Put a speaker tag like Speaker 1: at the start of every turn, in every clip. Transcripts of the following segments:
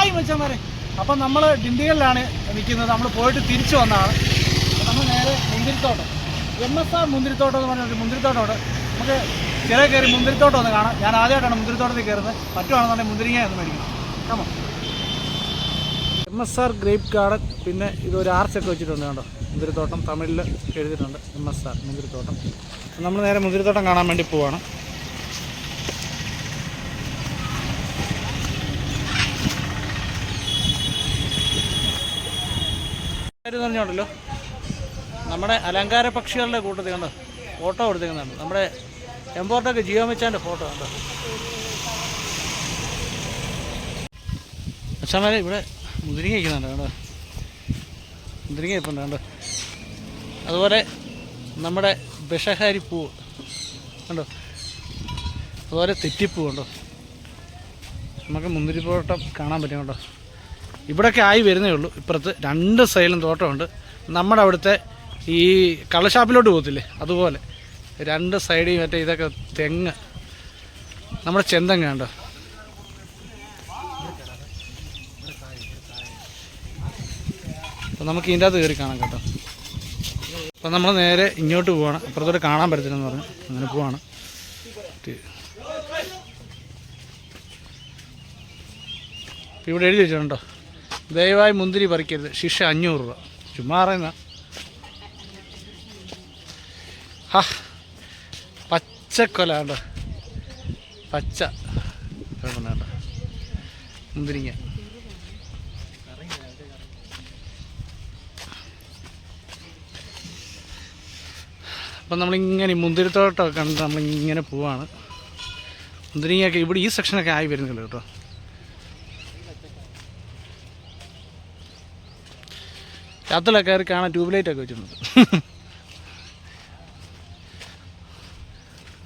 Speaker 1: Hi മച്ചന്മാരെ. അപ്പം നമ്മൾ ഡിണ്ടികളിലാണ് നിൽക്കുന്നത്. നമ്മൾ പോയിട്ട് തിരിച്ചു വന്നതാണ്. നമ്മൾ നേരെ മുന്തിരിത്തോട്ടം. എം എസ് ആർ മുന്തിരിത്തോട്ടം എന്ന് പറഞ്ഞ ഒരു മുന്തിരിത്തോട്ടമുണ്ട്. നമുക്ക് ചെറിയ കയറി മുന്തിരിത്തോട്ടം ഒന്ന് കാണാം. ഞാൻ ആദ്യമായിട്ടാണ് മുന്തിരിത്തോട്ടത്തിൽ കയറുന്നത്. പറ്റുവാണെന്നുണ്ടെങ്കിൽ മുന്തിരിങ്ങ ഒന്ന് മേടിക്കണം come on M S R grape garden പിന്നെ ഇതൊരു ആർച്ചൊക്കെ വെച്ചിട്ടുണ്ട് കണ്ടോ? മുന്തിരിത്തോട്ടം തമിഴിൽ എഴുതിയിട്ടുണ്ട് എം എസ് ആർ മുന്തിരിത്തോട്ടം. നമ്മൾ നേരെ മുന്തിരിത്തോട്ടം കാണാൻ വേണ്ടി പോവാണ്. കാര്യം പറഞ്ഞോണ്ടല്ലോ നമ്മുടെ അലങ്കാര പക്ഷികളുടെ കൂട്ടത്തിൽ കണ്ടോ? ഫോട്ടോ കൊടുത്തേക്കുന്നുണ്ട് നമ്മുടെ എംപോർട്ടൊക്കെ ജിയോ മെച്ചാന്റെ ഫോട്ടോ കണ്ടോ? അച്ഛന്മാരെ ഇവിടെ മുതിരിങ്ങ വയ്ക്കുന്നുണ്ട് കണ്ടോ? മുതിരിങ്ങ ഇപ്പം കണ്ടോ? അതുപോലെ നമ്മുടെ വിഷഹാരി പൂവ് കണ്ടോ? അതുപോലെ തെറ്റിപ്പൂ കണ്ടോ? നമുക്ക് മുന്തിരിപ്പോട്ടം കാണാൻ പറ്റും കേട്ടോ ഇവിടെയൊക്കെ ആയി വരുന്നേ ഉള്ളൂ. ഇപ്പുറത്ത് രണ്ട് സൈഡിലും തോട്ടമുണ്ട്. നമ്മുടെ അവിടുത്തെ ഈ കള്ളഷാപ്പിലോട്ട് പോകത്തില്ലേ? അതുപോലെ. രണ്ട് സൈഡിൽ മറ്റേ ഇതൊക്കെ തെങ്ങ്. നമ്മുടെ ചെന്തങ്ങ ഉണ്ടോ അപ്പം നമുക്ക് ഇതിന്റെ അകത്ത് കയറി കാണാം കേട്ടോ. അപ്പം നമ്മൾ നേരെ ഇങ്ങോട്ട് പോവാണ്. അപ്പുറത്തോട്ട് കാണാൻ പറ്റത്തില്ലെന്ന് പറഞ്ഞു. അങ്ങനെ പോവാണ്. ഇവിടെ എഴുതി വെച്ചിട്ടുണ്ടോ? ദയവായി മുന്തിരി പറിക്കരുത്. ശിക്ഷ അഞ്ഞൂറ് രൂപ. ചുമ്മാ പറയുന്ന. ഹാ. പച്ചക്കൊല പച്ച. മുന്തിരിങ്ങ. അപ്പം നമ്മളിങ്ങനെ മുന്തിരിത്തോട്ടമൊക്കെ കണ്ട് നമ്മളിങ്ങനെ പോവാണ്. മുന്തിരിങ്ങയൊക്കെ ഇവിടെ ഈ സെക്ഷനൊക്കെ ആയി വരുന്നില്ല കേട്ടോ. രാത്രിയിലൊക്കെ കയറി കാണാൻ ട്യൂബ് ഒക്കെ വെച്ചിട്ടുണ്ട്.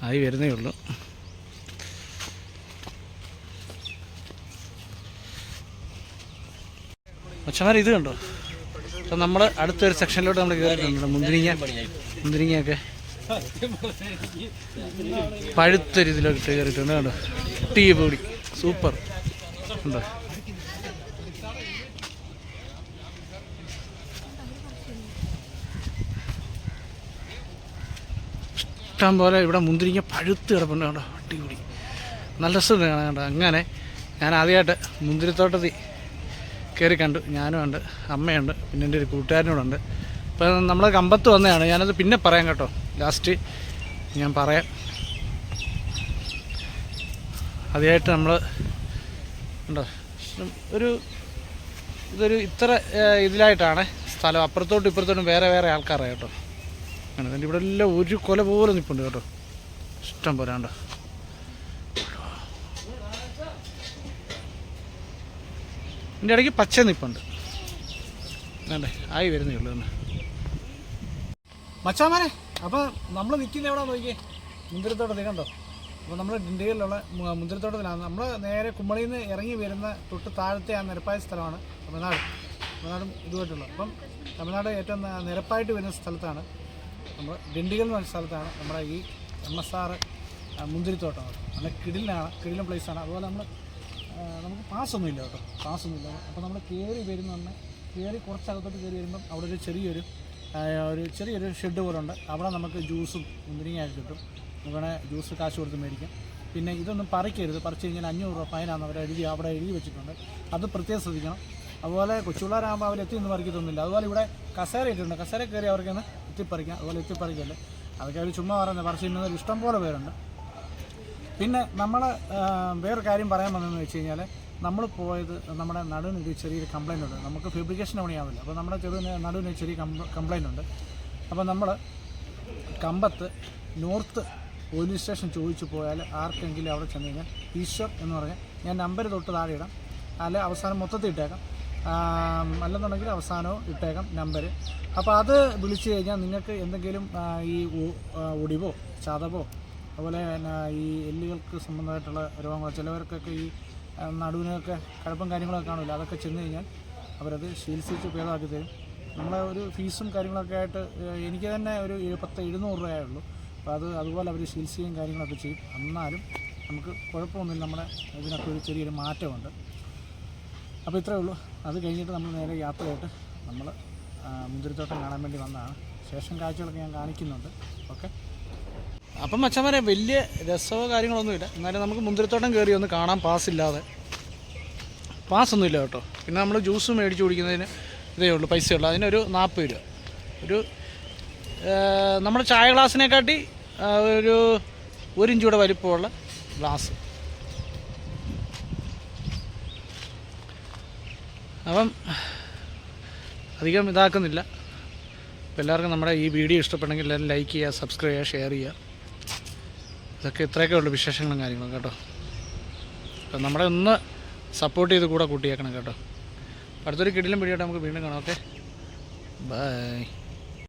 Speaker 1: ആയി വരുന്നേ ഉള്ളൂ. മച്ചമാർ ഇത് കണ്ടോ? അപ്പം നമ്മൾ അടുത്തൊരു സെക്ഷനിലോട്ട് നമ്മൾ കയറിയിട്ടുണ്ട്. മുന്തിരിങ്ങ മുന്തിരിങ്ങയൊക്കെ പഴുത്തൊരു ഇതിലോട്ട് കയറിയിട്ടുണ്ട്. കണ്ടോ? ടീ പൊടി. സൂപ്പർ. ഉണ്ടോ ഇഷ്ടം പോലെ ഇവിടെ മുന്തിരിങ്ങ പഴുത്ത് കിടപ്പുണ്ട് കണ്ടോ? അടിപൊളി. നല്ല രസമുണ്ട് കാണാൻ കണ്ടോ? അങ്ങനെ ഞാൻ ആദ്യമായിട്ട് മുന്തിരിത്തോട്ടത്തിൽ കയറി കണ്ടു. ഞാനും ഉണ്ട് അമ്മയുണ്ട് പിന്നെ എന്റെ ഒരു കൂട്ടുകാരനോടുണ്ട് ഇപ്പം നമ്മൾ കമ്പത്ത് വന്നതാണ്. ഞാനത് പിന്നെ പറയാം കേട്ടോ. ലാസ്റ്റ് ഞാൻ പറയാം. ആദ്യമായിട്ട് നമ്മൾ ഉണ്ടോ ഒരു ഇതൊരു ഇത്ര ഇതിലായിട്ടാണ് സ്ഥലം. അപ്പുറത്തോട്ടും ഇപ്പുറത്തോട്ടും വേറെ വേറെ ആൾക്കാരാണ് കേട്ടോ. അങ്ങനെ തന്നെ ഇവിടെ എല്ലാം ഒരു കൊല പോലെ നിൽപ്പുണ്ട് കേട്ടോ. ഇഷ്ടം പോലെ കണ്ടോ. ഇതിന്റെ ഇടയ്ക്ക് പച്ച നിൽപ്പുണ്ട് വേണ്ടേ ആയി വരുന്നേ ഉള്ളൂ തന്നെ മച്ചാമാനെ അപ്പോൾ നമ്മൾ നിൽക്കുന്ന എവിടെ നോക്കിയേ? മുന്തിരിത്തോട്ടത്തിൽ കണ്ടോ? അപ്പോൾ നമ്മൾ ഡിണ്ടിഗലിലുള്ള മു- മുന്തിരിത്തോട്ടത്തിലാണ് നമ്മൾ നേരെ കുമ്മളിയിൽ നിന്ന് ഇറങ്ങി വരുന്ന തൊട്ട് താഴത്തെ ആ നിരപ്പായ സ്ഥലമാണ് തമിഴ്നാട്. തമിഴ്നാടും ഇതുമായിട്ടുള്ളത് അപ്പം തമിഴ്നാട് ഏറ്റവും നിരപ്പായിട്ട് വരുന്ന സ്ഥലത്താണ്. നമ്മൾ ഡിണ്ടിഗൽ എന്ന് പറഞ്ഞ സ്ഥലത്താണ് നമ്മുടെ ഈ എം എസ് ആർ മുന്തിരിത്തോട്ടം. നല്ല കിടിലാണ് കിടിലൻ പ്ലേസാണ് അതുപോലെ നമ്മൾ നമുക്ക് പാസ്സൊന്നും ഇല്ല കേട്ടോ. പാസ്സൊന്നും ഇല്ല അപ്പോൾ നമ്മൾ കയറി വരുന്ന തന്നെ കയറി കുറച്ചകത്തോട്ട് കയറി വരുമ്പം അവിടെ ഒരു ചെറിയൊരു ഒരു ചെറിയൊരു ഷെഡ് പോലെ ഉണ്ട് അവിടെ നമുക്ക് ജ്യൂസും മുന്തിരിങ്ങയൊക്കെ കിട്ടും. നമുക്ക് ജ്യൂസ് കാശ് കൊടുത്ത് മേടിക്കാം. പിന്നെ ഇതൊന്നും പറിക്കരുത്. പറിച്ച് കഴിഞ്ഞാൽ അഞ്ഞൂറ് രൂപ ഫൈനാണെന്ന് അവർ എഴുതി അവിടെ എഴുതി വെച്ചിട്ടുണ്ട്. അത് പ്രത്യേകം ശ്രദ്ധിക്കണം. അതുപോലെ കൊച്ചുപിള്ളേരാകുമ്പോൾ അവർ എത്തി ഒന്നും പറിക്കത്തൊന്നുമില്ല. അതുപോലെ ഇവിടെ കസേര ഇട്ടിട്ടുണ്ട് കസേര കയറി അവർക്കൊന്ന് എത്തിപ്പറിക്കാം. അതുപോലെ എത്തിപ്പറിക്കല്ലേ? അതൊക്കെ അവർ ചുമ്മാ പറയുന്നത് ഇഷ്ടം പോലെ പേരുണ്ട്. പിന്നെ നമ്മൾ വേറൊരു കാര്യം പറയാൻ വന്നതെന്ന് വെച്ച് കഴിഞ്ഞാൽ നമ്മൾ പോയത് നമ്മുടെ നടുവിന് ഒരു ചെറിയൊരു കംപ്ലൈന്റ് ഉണ്ട്. നമുക്ക് ഫെബ്രിക്കേഷൻ പണിയാവില്ല. അപ്പോൾ നമ്മുടെ ചെറിയ നടുവിന് ചെറിയ കംപ്ലൈന്റ് ഉണ്ട്. അപ്പോൾ നമ്മൾ കമ്പത്ത് നോർത്ത് പോലീസ് സ്റ്റേഷൻ ചോദിച്ചു പോയാൽ ആർക്കെങ്കിലും അവിടെ ചെന്ന് കഴിഞ്ഞാൽ ഈശ്വർ എന്ന് പറഞ്ഞാൽ ഞാൻ നമ്പർ തൊട്ട് താഴെ ഇടാം. അല്ലെ അവസാനം മൊത്തത്തിൽ ഇട്ടേക്കാം അല്ലെന്നുണ്ടെങ്കിൽ അവസാനവും ഇട്ടേക്കാം നമ്പർ അപ്പോൾ അത് വിളിച്ചു കഴിഞ്ഞാൽ നിങ്ങൾക്ക് എന്തെങ്കിലും ഈ ഒടിവോ ചതവോ അതുപോലെ ഈ എല്ലുകൾക്ക് സംബന്ധമായിട്ടുള്ള രോഗങ്ങൾ ചിലവർക്കൊക്കെ ഈ നടുവിനൊക്കെ കഴപ്പും കാര്യങ്ങളൊക്കെ കാണില്ല അതൊക്കെ ചെന്ന് കഴിഞ്ഞാൽ അവരത് ചികിത്സിച്ച് ഭേദമാക്കി തരും. നമ്മളെ ഒരു ഫീസും കാര്യങ്ങളൊക്കെ ആയിട്ട് എനിക്ക് തന്നെ ഒരു പത്ത് എഴുന്നൂറ് രൂപയേ ഉള്ളൂ. അപ്പോൾ അത് അതുപോലെ അവർ ചികിത്സയും കാര്യങ്ങളൊക്കെ ചെയ്യും. എന്നാലും നമുക്ക് കുഴപ്പമൊന്നുമില്ല. നമ്മുടെ ഇതിനൊക്കെ ഒരു ചെറിയൊരു മാറ്റമുണ്ട്. അപ്പോൾ ഇത്രയേ ഉള്ളൂ. അത് കഴിഞ്ഞിട്ട് നമ്മൾ നേരെ യാത്രയായിട്ട് നമ്മൾ മുന്തിരിത്തോട്ടം കാണാൻ വേണ്ടി വന്നതാണ്. ശേഷം കാഴ്ചകളൊക്കെ ഞാൻ കാണിക്കുന്നുണ്ട്. ഓക്കെ? അപ്പം മച്ചന്മാരെ വലിയ രസമോ കാര്യങ്ങളൊന്നുമില്ല. എന്നാലും നമുക്ക് മുന്തിരിത്തോട്ടം കയറി ഒന്ന് കാണാൻ പാസ്സില്ലാതെ പാസ്സൊന്നുമില്ല കേട്ടോ. പിന്നെ നമ്മൾ ജ്യൂസ് മേടിച്ച് കുടിക്കുന്നതിന് ഇതേ ഉള്ളൂ പൈസയുള്ളൂ. അതിനൊരു നാൽപ്പത് രൂപ. ഒരു നമ്മുടെ ചായ ഗ്ലാസ്സിനെക്കാട്ടി ഒരു ഒരു ഇഞ്ചൂടെ വലിപ്പമുള്ള ഗ്ലാസ് അപ്പം അധികം ഇതാക്കുന്നില്ല. എല്ലാവർക്കും നമ്മുടെ ഈ വീഡിയോ ഇഷ്ടപ്പെട്ടെങ്കിൽ എല്ലാവരും ലൈക്ക് ചെയ്യുക സബ്സ്ക്രൈബ് ചെയ്യുക ഷെയർ ചെയ്യുക. ഇതൊക്കെ ഇത്രയൊക്കെ ഉള്ളു വിശേഷങ്ങളും കാര്യങ്ങളും കേട്ടോ. അപ്പം നമ്മളെ ഒന്ന് സപ്പോർട്ട് ചെയ്ത് കൂടെ കൂട്ടിയേക്കണം കേട്ടോ. അടുത്തൊരു കിടിലും പിടിയായിട്ട് നമുക്ക് വീണ്ടും കാണാം ഓക്കെ ബൈ